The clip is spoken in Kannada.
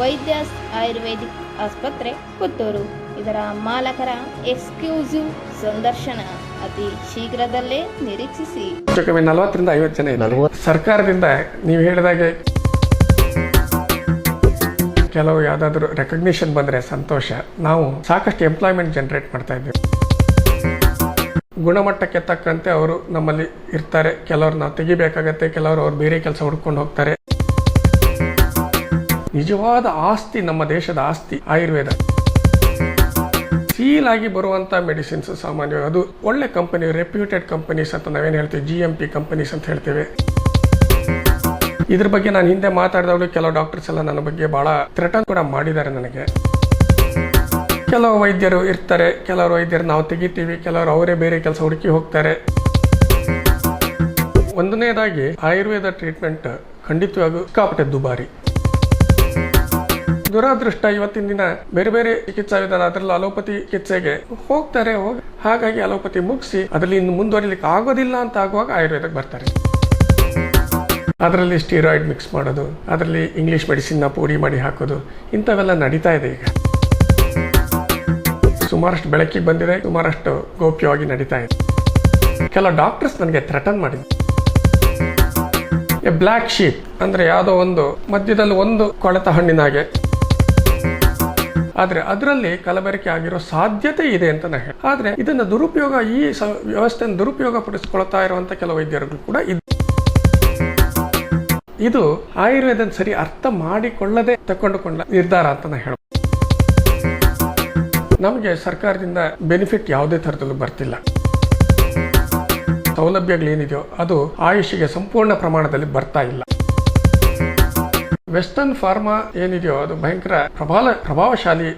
ವೈದ್ಯಾಸ್ ಆಯುರ್ವೇದಿಕ್ ಆಸ್ಪತ್ರೆ ಪುತ್ತೂರು. ಇದರ ಮಾಲಕರ ಎಕ್ಸ್ಕ್ಲೂಸಿವ್ ಸಂದರ್ಶನ ಅತಿ ಶೀಘ್ರದಲ್ಲೇ ನಿರೀಕ್ಷಿಸಿ. ಕಮ್ಮಿ ನಲವತ್ತರಿಂದ ಐವತ್ತು ಜನ ಇದ್ದಾರೆ. ಸರ್ಕಾರದಿಂದ ನೀವು ಹೇಳಿದಾಗೆ ಕೆಲವು ಯಾವುದಾದ್ರೂ ರೆಕಗ್ನಿಷನ್ ಬಂದರೆ ಸಂತೋಷ. ನಾವು ಸಾಕಷ್ಟು ಎಂಪ್ಲಾಯ್ಮೆಂಟ್ ಜನರೇಟ್ ಮಾಡ್ತಾ ಇದ್ದೀವಿ. ಗುಣಮಟ್ಟಕ್ಕೆ ತಕ್ಕಂತೆ ಅವರು ನಮ್ಮಲ್ಲಿ ಇರ್ತಾರೆ. ಕೆಲವ್ರು ನಾವು ತೆಗಿಬೇಕಾಗತ್ತೆ ಕೆಲವರು ಅವ್ರು ಬೇರೆ ಕೆಲಸ ಹುಡ್ಕೊಂಡು ಹೋಗ್ತಾರೆ. ನಿಜವಾದ ಆಸ್ತಿ ನಮ್ಮ ದೇಶದ ಆಸ್ತಿ, ಆಯುರ್ವೇದ. ಸೀಲ್ ಆಗಿ ಬರುವಂತ ಮೆಡಿಸಿನ್ಸ್ ಸಾಮಾನ್ಯವಾಗಿ ಅದು ಒಳ್ಳೆ ಕಂಪನಿ ರೆಪ್ಯೂಟೆಡ್ ಕಂಪನೀಸ್ ಅಂತ ನಾವೇನು ಹೇಳ್ತೀವಿ ಜಿ ಎಂ ಪಿ ಕಂಪನೀಸ್ ಅಂತ ಹೇಳ್ತೇವೆ. ಇದ್ರ ಬಗ್ಗೆ ನಾನು ಹಿಂದೆ ಮಾತಾಡಿದವರು ಕೆಲವು ಡಾಕ್ಟರ್ಸ್ ಎಲ್ಲ ನನ್ನ ಬಗ್ಗೆ ಬಹಳ ಥ್ರೆಟನ್ ಕೂಡ ಮಾಡಿದ್ದಾರೆ ನನಗೆ. ಕೆಲವು ವೈದ್ಯರು ಇರ್ತಾರೆ, ಕೆಲವರು ವೈದ್ಯರು ನಾವು ತೆಗಿತೀವಿ, ಕೆಲವರು ಅವರೇ ಬೇರೆ ಕೆಲಸ ಹುಡುಕಿ ಹೋಗ್ತಾರೆ. ಒಂದನೇದಾಗಿ ಆಯುರ್ವೇದ ಟ್ರೀಟ್ಮೆಂಟ್ ಖಂಡಿತವಾಗೂ ಸಿಕ್ಕಾಪಟ್ಟೆ ದುಬಾರಿ. ದುರಾದೃಷ್ಟ ಇವತ್ತಿನ ದಿನ. ಬೇರೆ ಬೇರೆ ಚಿಕಿತ್ಸಾ ವಿಧಾನ, ಅದರಲ್ಲೂ ಅಲೋಪತಿ ಚಿಕಿತ್ಸೆಗೆ ಹೋಗ್ತಾರೆ, ಹೋಗಿ, ಹಾಗಾಗಿ ಅಲೋಪತಿ ಮುಗಿಸಿ, ಅದರಲ್ಲಿ ಇನ್ನು ಮುಂದುವರಿಲಿಕ್ಕೆ ಆಗೋದಿಲ್ಲ ಅಂತ ಆಗುವಾಗ ಆಯುರ್ವೇದಕ್ಕೆ ಬರ್ತಾರೆ. ಅದರಲ್ಲಿ ಸ್ಟೀರಾಯ್ಡ್ ಮಿಕ್ಸ್ ಮಾಡೋದು, ಅದರಲ್ಲಿ ಇಂಗ್ಲಿಷ್ ಮೆಡಿಸಿನ್ನ ಪೂರಿ ಮಾಡಿ ಹಾಕೋದು, ಇಂಥವೆಲ್ಲ ನಡೀತಾ ಇದೆ ಈಗ. ಸುಮಾರಷ್ಟು ಬೆಳಕಿಗೆ ಬಂದಿದೆ, ಸುಮಾರಷ್ಟು ಗೋಪ್ಯವಾಗಿ ನಡೀತಾ ಇದೆ. ಕೆಲವು ಡಾಕ್ಟರ್ಸ್ ನನಗೆ ಥ್ರೆಟನ್ ಮಾಡಿದ್ರು. ಬ್ಲ್ಯಾಕ್ ಶೀಪ್ ಅಂದ್ರೆ ಯಾವುದೋ ಒಂದು ಮಧ್ಯದಲ್ಲಿ ಒಂದು ಕೊಳೆತ ಹಣ್ಣಿನ ಹಾಗೆ. ಆದ್ರೆ ಅದರಲ್ಲಿ ಕಲಬೆರಕೆ ಆಗಿರೋ ಸಾಧ್ಯತೆ ಇದೆ ಅಂತ ನಾ ಹೇಳಿ ಆದ್ರೆ ಇದನ್ನ ದುರುಪಯೋಗ, ಈ ವ್ಯವಸ್ಥೆಯನ್ನು ದುರುಪಯೋಗ ಪಡಿಸ್ಕೊಳ್ತಾ ಇರುವಂತ ಕೆಲವು ವೈದ್ಯರುಗಳು ಕೂಡ ಇದೆ, ಇದು ಆಯುರ್ವೇದ ಸರಿ ಅರ್ಥ ಮಾಡಿಕೊಳ್ಳದೆ ತಕೊಂಡುಕೊಂಡ ನಿರ್ಧಾರ ಅಂತ ನಾ ಹೇಳ, ನಮಗೆ ಸರ್ಕಾರದಿಂದ ಬೆನಿಫಿಟ್ ಯಾವುದೇ ಥರದಲ್ಲೂ ಬರ್ತಿಲ್ಲ. ಸೌಲಭ್ಯಗಳೇನಿದೆಯೋ ಅದು ಆಯುಷಿಗೆ ಸಂಪೂರ್ಣ ಪ್ರಮಾಣದಲ್ಲಿ ಬರ್ತಾ ಇಲ್ಲ. ವೆಸ್ಟರ್ನ್ ಫಾರ್ಮಾ ಏನಿದೆಯೋ ಅದು ಭಯಂಕರ ಪ್ರಬಲ ಪ್ರಭಾವಶಾಲಿ